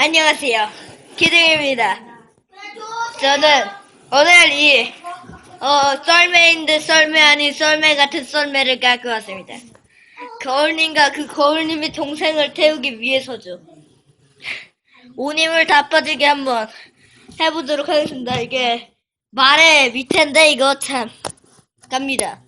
안녕하세요. 기둥입니다. 저는 오늘 이, 어, 썰매인 듯 썰매 아닌 썰매 같은 썰매를 갖고 왔습니다. 거울님과 그 거울님의 동생을 태우기 위해서죠. 오님을 다 빠지게 한번 해보도록 하겠습니다. 이게 말의 밑인데 이거 참 갑니다.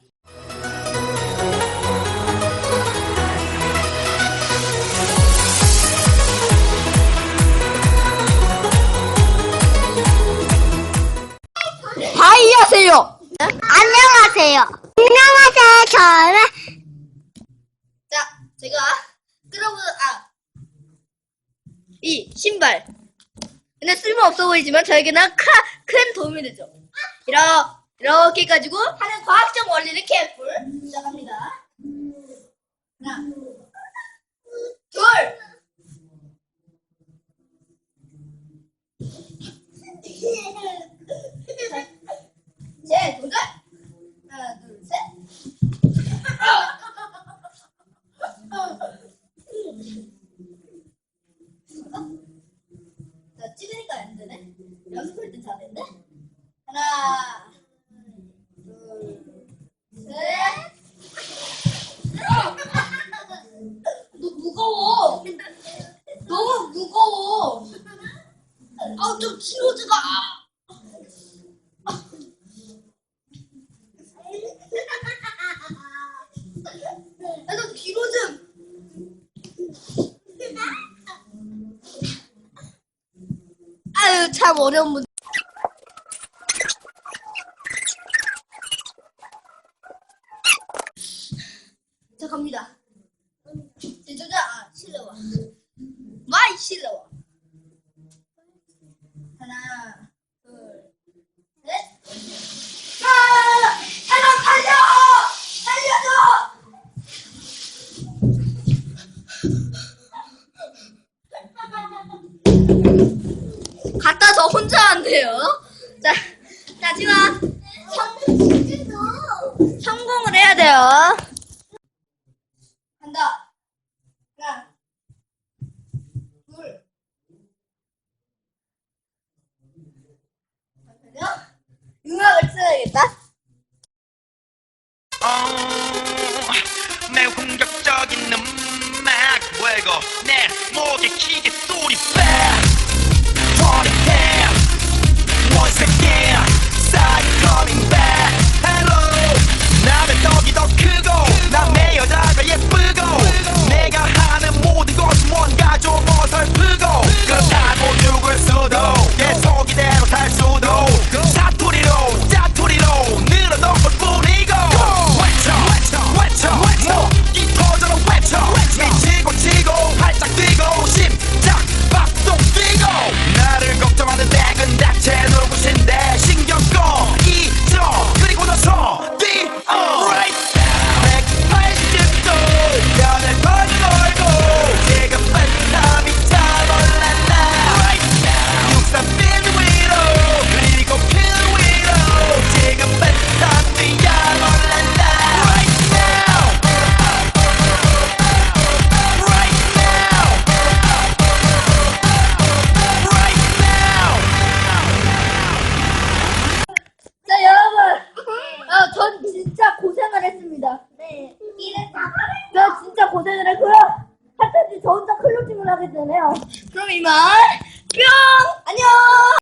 안녕하세요. 안녕하세요. 저는 자, 제가 끌어보는 아, 이 신발. 근데 쓸모 없어 보이지만 저에게는 큰, 큰 도움이 되죠. 이러, 이렇게 가지고 하는 과학적 원리를 개뿔 시작합니다. 하나, 둘, 셋, 도전. 하나, 둘, 셋. 나 찍으니까 안 되네. 연습할 땐 잘했네. 하나, 둘, 셋. 너 무거워. 너무 무거워. 아, 좀 키워주가. 야, 너 뒤로 좀. 참 어려운 문. 자, 갑니다. 제조자, 아, 실내와. 마이 실내와. 갔다 저 혼자 안 돼요. 자, 자, 지금 성, 성공을 해야 돼요. 간다. 하나, 둘. 잠깐만요. 음악을 틀어야겠다. 혼자 고생을 했고요. 하여튼 저 혼자 클로징을 하게 되네요. 그럼 이만 뿅!